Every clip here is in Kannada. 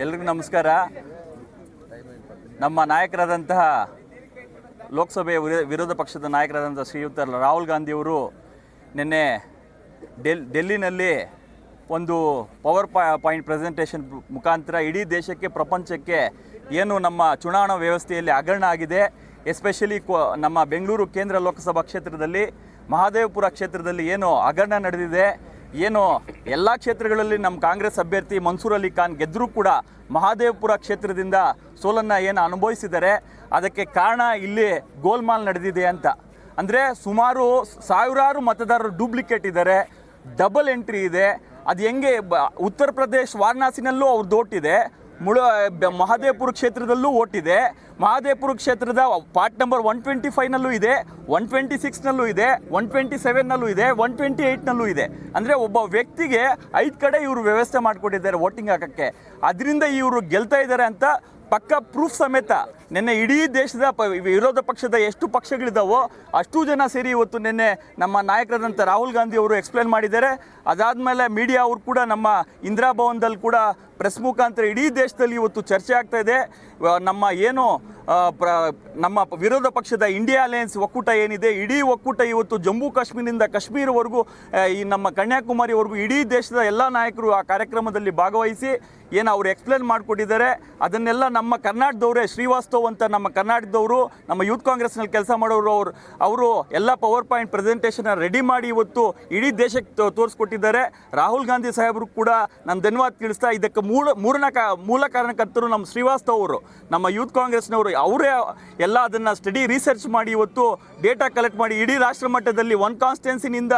ಎಲ್ರಿಗೂ ನಮಸ್ಕಾರ. ನಮ್ಮ ನಾಯಕರಾದಂತಹ ಲೋಕಸಭೆಯ ವಿರೋ- ವಿರೋಧ ಪಕ್ಷದ ನಾಯಕರಾದಂಥ ಶ್ರೀಯುತ ರಾಹುಲ್ ಗಾಂಧಿಯವರು ನಿನ್ನೆ ಡೆಲ್, ಡೆಲ್ಲಿನಲ್ಲಿ ಒಂದು ಪವರ್ ಪಾಯಿಂಟ್ ಪ್ರೆಸೆಂಟೇಷನ್ ಮುಖಾಂತರ ಇಡೀ ದೇಶಕ್ಕೆ, ಪ್ರಪಂಚಕ್ಕೆ ಏನು ನಮ್ಮ ಚುನಾವಣಾ ವ್ಯವಸ್ಥೆಯಲ್ಲಿ ಹಗರಣ ಆಗಿದೆ, ಎಸ್ಪೆಷಲಿ ನಮ್ಮ ಬೆಂಗಳೂರು ಕೇಂದ್ರ ಲೋಕಸಭಾ ಕ್ಷೇತ್ರದಲ್ಲಿ ಮಹಾದೇವಪುರ ಕ್ಷೇತ್ರದಲ್ಲಿ ಏನು ಹಗರಣ ನಡೆದಿದೆ, ಏನು ಎಲ್ಲ ಕ್ಷೇತ್ರಗಳಲ್ಲಿ ನಮ್ಮ ಕಾಂಗ್ರೆಸ್ ಅಭ್ಯರ್ಥಿ ಮನ್ಸೂರ್ ಅಲಿ ಖಾನ್ ಗೆದ್ದರೂ ಕೂಡ ಮಹಾದೇವಪುರ ಕ್ಷೇತ್ರದಿಂದ ಸೋಲನ್ನು ಏನು ಅನುಭವಿಸಿದ್ದಾರೆ, ಅದಕ್ಕೆ ಕಾರಣ ಇಲ್ಲಿ ಗೋಲ್ಮಾಲ್ ನಡೆದಿದೆ ಅಂತ. ಅಂದರೆ ಸುಮಾರು ಸಾವಿರಾರು ಮತದಾರರು ಡೂಪ್ಲಿಕೇಟ್ ಇದ್ದಾರೆ ಡಬಲ್ ಎಂಟ್ರಿ ಇದೆ, ಅದು ಹೆಂಗೆ ಉತ್ತರ ಪ್ರದೇಶ್ ವಾರಣಾಸಿನಲ್ಲೂ ಅವ್ರದ್ದು ಓಟಿದೆ ಮುಳ ಮಹದೇವಪುರ ಕ್ಷೇತ್ರದಲ್ಲೂ ಓಟಿದೆ ಮಹದೇವಪುರ ಕ್ಷೇತ್ರದ ಪಾರ್ಟ್ ನಂಬರ್ ಒನ್ ಟ್ವೆಂಟಿ ಫೈವ್ನಲ್ಲೂ ಇದೆ, ಒನ್ ಟ್ವೆಂಟಿ ಸಿಕ್ಸ್ನಲ್ಲೂ ಇದೆ, ಒನ್ ಟ್ವೆಂಟಿ ಸೆವೆನ್ನಲ್ಲೂ ಇದೆ, ಒನ್ ಟ್ವೆಂಟಿ ಏಯ್ಟ್ನಲ್ಲೂ ಇದೆ. ಅಂದರೆ ಒಬ್ಬ ವ್ಯಕ್ತಿಗೆ ಐದು ಕಡೆ ಇವರು ವ್ಯವಸ್ಥೆ ಮಾಡಿಕೊಟ್ಟಿದ್ದಾರೆ ವೋಟಿಂಗ್ ಹಾಕೋಕ್ಕೆ. ಅದರಿಂದ ಇವರು ಗೆಲ್ತಾ ಇದ್ದಾರೆ ಅಂತ ಪಕ್ಕ ಪ್ರೂಫ್ ಸಮೇತ. ನಿನ್ನೆ ಇಡೀ ದೇಶದ ಪ, ವಿರೋಧ ಪಕ್ಷದ ಎಷ್ಟು ಪಕ್ಷಗಳಿದ್ದಾವೋ ಅಷ್ಟು ಜನ ಸೇರಿ ಇವತ್ತು ನಿನ್ನೆ ನಮ್ಮ ನಾಯಕರಾದಂಥ ರಾಹುಲ್ ಗಾಂಧಿ ಅವರು ಎಕ್ಸ್ಪ್ಲೇನ್ ಮಾಡಿದ್ದಾರೆ. ಅದಾದಮೇಲೆ ಮೀಡಿಯಾ ಅವರು ಕೂಡ ನಮ್ಮ ಇಂದಿರಾ ಭವನದಲ್ಲಿ ಕೂಡ ಪ್ರೆಸ್ ಮುಖಾಂತರ ಇಡೀ ದೇಶದಲ್ಲಿ ಇವತ್ತು ಚರ್ಚೆ ಆಗ್ತಾ ಇದೆ. ನಮ್ಮ ಏನು ಪ್ರ, ನಮ್ಮ ವಿರೋಧ ಪಕ್ಷದ ಇಂಡಿಯಾ ಅಲಯನ್ಸ್ ಒಕ್ಕೂಟ ಏನಿದೆ, ಇಡೀ ಒಕ್ಕೂಟ ಇವತ್ತು ಜಮ್ಮು ಕಾಶ್ಮೀರದಿಂದ ಕಾಶ್ಮೀರವರೆಗೂ ಈ ನಮ್ಮ ಕನ್ಯಾಕುಮಾರಿವರೆಗೂ ಇಡೀ ದೇಶದ ಎಲ್ಲ ನಾಯಕರು ಆ ಕಾರ್ಯಕ್ರಮದಲ್ಲಿ ಭಾಗವಹಿಸಿ, ಏನು ಅವರು ಎಕ್ಸ್ಪ್ಲೇನ್ ಮಾಡಿಕೊಟ್ಟಿದ್ದಾರೆ, ಅದನ್ನೆಲ್ಲ ನಮ್ಮ ಕರ್ನಾಟಕದವರೇ, ಶ್ರೀವಾಸ್ತವ್ ಅಂತ ನಮ್ಮ ಕರ್ನಾಟಕದವರು, ನಮ್ಮ ಯೂತ್ ಕಾಂಗ್ರೆಸ್ನಲ್ಲಿ ಕೆಲಸ ಮಾಡೋರು ಅವರು ಅವರು ಎಲ್ಲ ಪವರ್ ಪಾಯಿಂಟ್ ಪ್ರೆಸೆಂಟೇಷನ್ನ ರೆಡಿ ಮಾಡಿ ಇವತ್ತು ಇಡೀ ದೇಶಕ್ಕೆ ತೋರಿಸ್ಕೊಟ್ಟಿದ್ದಾರೆ. ರಾಹುಲ್ ಗಾಂಧಿ ಸಾಹೇಬರು ಕೂಡ ನಾನು ಧನ್ಯವಾದ ತಿಳಿಸ್ತಾ, ಇದಕ್ಕೆ ಮೂಲ, ಮೂರನ ಕಾ, ಮೂಲ ಕಾರಣಕರ್ತರು ನಮ್ಮ ಶ್ರೀವಾಸ್ತವ್ ಅವರು, ನಮ್ಮ ಯೂತ್ ಕಾಂಗ್ರೆಸ್ನವರು. ಅವರೇ ಎಲ್ಲ ಅದನ್ನು ಸ್ಟಡಿ ರಿಸರ್ಚ್ ಮಾಡಿ ಇವತ್ತು ಡೇಟಾ ಕಲೆಕ್ಟ್ ಮಾಡಿ ಇಡೀ ರಾಷ್ಟ್ರ ಮಟ್ಟದಲ್ಲಿ ಒನ್ ಕಾನ್ಸ್ಟಿಟ್ಯೂನ್ಸಿನಿಂದ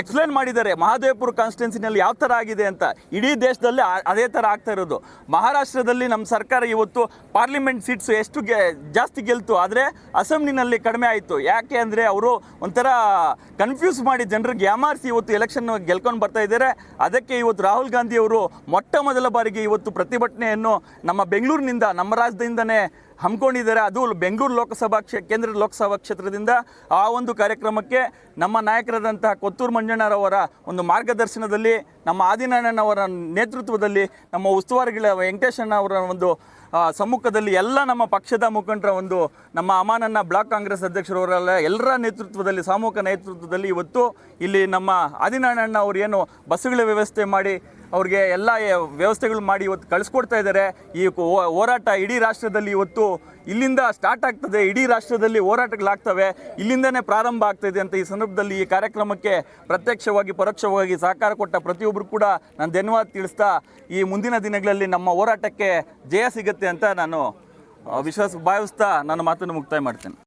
ಎಕ್ಸ್ಪ್ಲೇನ್ ಮಾಡಿದ್ದಾರೆ. ಮಹಾದೇವಪುರ ಕಾನ್ಸ್ಟಿಟ್ಯೂನ್ಸಿನಲ್ಲಿ ಯಾವ ಥರ ಆಗಿದೆ ಅಂತ. ಇಡೀ ದೇಶದಲ್ಲಿ ಅದೇ ಥರ ಆಗ್ತಾ ಇರೋದು. ಮಹಾರಾಷ್ಟ್ರದಲ್ಲಿ ನಮ್ಮ ಸರ್ಕಾರ ಇವತ್ತು ಪಾರ್ಲಿಮೆಂಟ್ ಸೀಟ್ಸ್ ಎಷ್ಟು ಗೆ, ಜಾಸ್ತಿ ಗೆಲ್ತು ಆದರೆ ಅಸೆಂಬ್ಲಿನಲ್ಲಿ ಕಡಿಮೆ ಆಯಿತು. ಯಾಕೆ ಅಂದರೆ ಅವರು ಒಂಥರ ಕನ್ಫ್ಯೂಸ್ ಮಾಡಿ ಜನರಿಗೆ ಯಾಮಾರಿಸಿ ಇವತ್ತು ಎಲೆಕ್ಷನ್ ಗೆಲ್ಕೊಂಡು ಬರ್ತಾ ಇದ್ದಾರೆ ಅದಕ್ಕೆ ಇವತ್ತು ರಾಹುಲ್ ಗಾಂಧಿ ಅವರು ಮೊಟ್ಟ ಮೊದಲ ಬಾರಿಗೆ ಇವತ್ತು ಪ್ರತಿಭಟನೆಯನ್ನು ನಮ್ಮ ಬೆಂಗಳೂರಿನಿಂದ, ನಮ್ಮ ರಾಜ್ಯದಿಂದನೇ ಹಮ್ಮಿಕೊಂಡಿದ್ದಾರೆ. ಅದು ಬೆಂಗಳೂರು ಲೋಕಸಭಾ ಕ್ಷೇ, ಕೇಂದ್ರ ಲೋಕಸಭಾ ಕ್ಷೇತ್ರದಿಂದ ಆ ಒಂದು ಕಾರ್ಯಕ್ರಮಕ್ಕೆ ನಮ್ಮ ನಾಯಕರಾದಂತಹ ಕೊತ್ತೂರು ಮಂಜಣ್ಣರವರ ಒಂದು ಮಾರ್ಗದರ್ಶನದಲ್ಲಿ, ನಮ್ಮ ಆದಿನಾರಾಯಣವರ ನೇತೃತ್ವದಲ್ಲಿ, ನಮ್ಮ ಉಸ್ತುವಾರಿಗಳ ವೆಂಕಟೇಶಣ್ಣ ಅವರ ಒಂದು ಸಮ್ಮುಖದಲ್ಲಿ ಎಲ್ಲ ನಮ್ಮ ಪಕ್ಷದ ಮುಖಂಡರ ಒಂದು, ನಮ್ಮ ಅಮಾನನ್ನ ಬ್ಲಾಕ್ ಕಾಂಗ್ರೆಸ್ ಅಧ್ಯಕ್ಷರವರೆಲ್ಲ ಎಲ್ಲರ ನೇತೃತ್ವದಲ್ಲಿ, ಸಾಮೂಹಿಕ ನೇತೃತ್ವದಲ್ಲಿ ಇವತ್ತು ಇಲ್ಲಿ ನಮ್ಮ ಆದಿನಾರಾಯಣ ಅವರು ಏನು ಬಸ್ಸುಗಳ ವ್ಯವಸ್ಥೆ ಮಾಡಿ ಅವ್ರಿಗೆ ಎಲ್ಲ ವ್ಯವಸ್ಥೆಗಳು ಮಾಡಿ ಇವತ್ತು ಕಳಿಸ್ಕೊಡ್ತಾ ಇದ್ದಾರೆ. ಈ ಹೋರಾಟ ಇಡೀ ರಾಷ್ಟ್ರದಲ್ಲಿ ಇವತ್ತು ಇಲ್ಲಿಂದ ಸ್ಟಾರ್ಟ್ ಆಗ್ತದೆ. ಇಡೀ ರಾಷ್ಟ್ರದಲ್ಲಿ ಹೋರಾಟಗಳಾಗ್ತವೆ. ಇಲ್ಲಿಂದನೇ ಪ್ರಾರಂಭ ಆಗ್ತದೆ ಅಂತ ಈ ಸಂದರ್ಭದಲ್ಲಿ ಈ ಕಾರ್ಯಕ್ರಮಕ್ಕೆ ಪ್ರತ್ಯಕ್ಷವಾಗಿ, ಪರೋಕ್ಷವಾಗಿ ಸಹಕಾರ ಕೊಟ್ಟ ಪ್ರತಿಯೊಬ್ಬರು ಕೂಡ ನಾನು ಧನ್ಯವಾದ ತಿಳಿಸ್ತಾ, ಈ ಮುಂದಿನ ದಿನಗಳಲ್ಲಿ ನಮ್ಮ ಹೋರಾಟಕ್ಕೆ ಜಯ ಸಿಗುತ್ತೆ ಅಂತ ನಾನು ವಿಶ್ವಾಸ ಭಾವಿಸ್ತಾ ನನ್ನ ಮಾತನ್ನು ಮುಕ್ತಾಯ ಮಾಡ್ತೇನೆ.